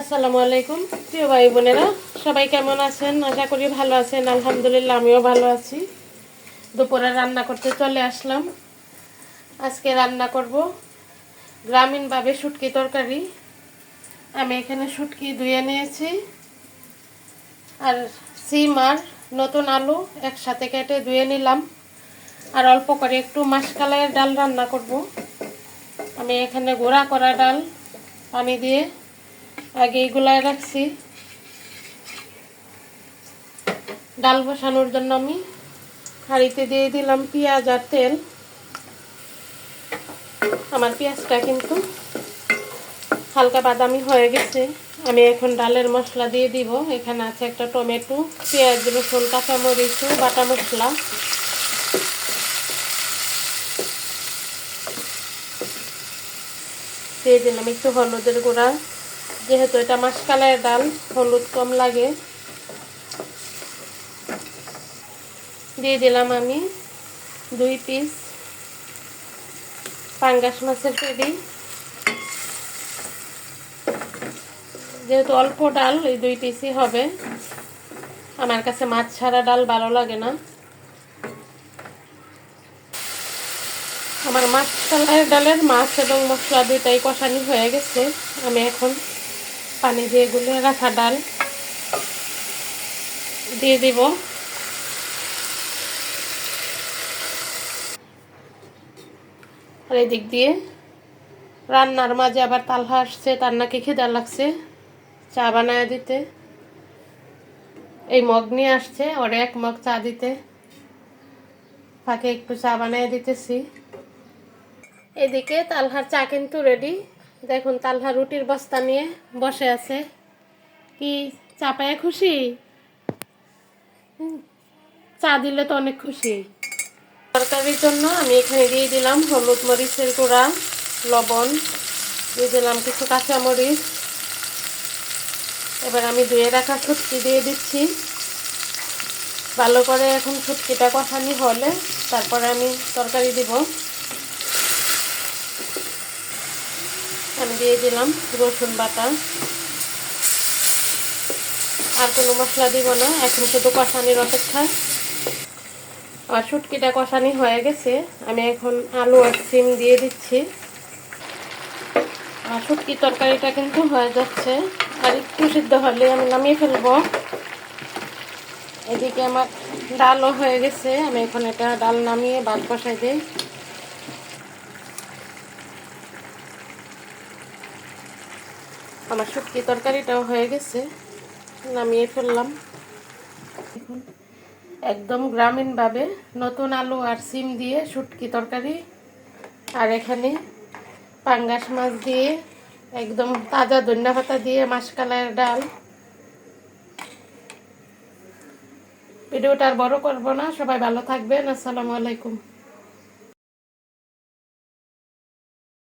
আসসালামু আলাইকুম। প্রিয় ভাই বোনেরা, সবাই কেমন আছেন? আশা করি ভালো আছেন। আলহামদুলিল্লাহ, আমিও ভালো আছি। দুপুরে রান্না করতে চলে আসলাম। আজকে রান্না করব গ্রামীণভাবে শুটকি তরকারি। আমি এখানে শুটকি ধুয়ে নিয়েছি। আর সিম আর নতুন আলু একসাথে কেটে ধুয়ে নিলাম। আর অল্প করে একটু মাসকালাইয়ের ডাল রান্না করব। আমি এখানে গোড়া করা ডাল, পানি দিয়ে আগে এগুলাই রাখছি। ডাল বসানোর জন্য আমি হাঁড়িতে দিয়ে দিলাম পেঁয়াজ আর তেল। আমার পেঁয়াজটা কিন্তু হালকা বাদামি হয়ে গেছে। আমি এখন ডালের মশলা দিয়ে দিব। এখানে আছে একটা টমেটো, পেঁয়াজ, রসুন, কাঁচামরিচ, বাটা মশলা। দিয়ে দিলাম একটু হলুদের গুঁড়া। যেহেতু এটা মাসকালের ডাল, হলুদ কম লাগে। দিয়ে দিলাম আমি দুই পিস পাঙ্গাস মাছের পেডি যেহেতু অল্প ডাল, এই দুই পিসই হবে। আমার কাছে মাছ ছাড়া ডাল ভালো লাগে না। আমার মাছ কালার ডালের মাছ এবং মশলা দুইটাই কষানি হয়ে গেছে। আমি এখন পানি দিয়ে গুলে রাখা ডাল। দিয়ে দিব। আর এদিক দিয়ে রান্নার মাঝে আবার তালহা আসছে তার নাকি খিদা লাগছে। চা বানায় দিতে। এই মগ নিয়ে আসছে, ওর এক মগ চা দিতে। ফাঁকে একটু চা বানিয়ে দিতেছি। এদিকে তালহার চা কিন্তু রেডি দেখুন, তালহা রুটির বস্তা নিয়ে বসে আছে। কি চা পায়ে খুশি? চা দিলে তো অনেক খুশি। তরকারির জন্য আমি এখানে দিয়ে দিলাম হলুদ মরিচের গুঁড়া, লবণ, দিয়ে দিলাম কিছু কাঁচামরিচ। এবার আমি ধুয়ে রাখা শুটকি দিয়ে দিচ্ছি। ভালো করে এখন শুটকিটা কষানি হলে তারপরে আমি তরকারি দিব। আমি দিয়ে দিলাম রসুন বাটা। আর কোনো মশলা দিব না, এখন শুধু কষানির অপেক্ষায় আর শুটকিটা কষানি হয়ে গেছে, আমি এখন আলু আর সিম দিয়ে দিচ্ছি। আর শুটকি তরকারিটা কিন্তু হয়ে যাচ্ছে, আর একটু সিদ্ধ হলে আমি নামিয়ে ফেলব। এদিকে আমার ডালও হয়ে গেছে, আমি এখন এটা ডাল নামিয়ে ভাত বসাই দিই। আমার শুটকি তরকারিটাও হয়ে গেছে। নামিয়ে ফেললাম। একদম গ্রামীণভাবে নতুন আলু আর সিম দিয়ে শুটকি তরকারি। আর এখানে পাঙ্গাস মাছ দিয়ে একদম তাজা ধনিয়া পাতা দিয়ে মাসকালার ডাল। ভিডিওটা আর বড় করব না। সবাই ভালো থাকবেন। আসসালামু আলাইকুম।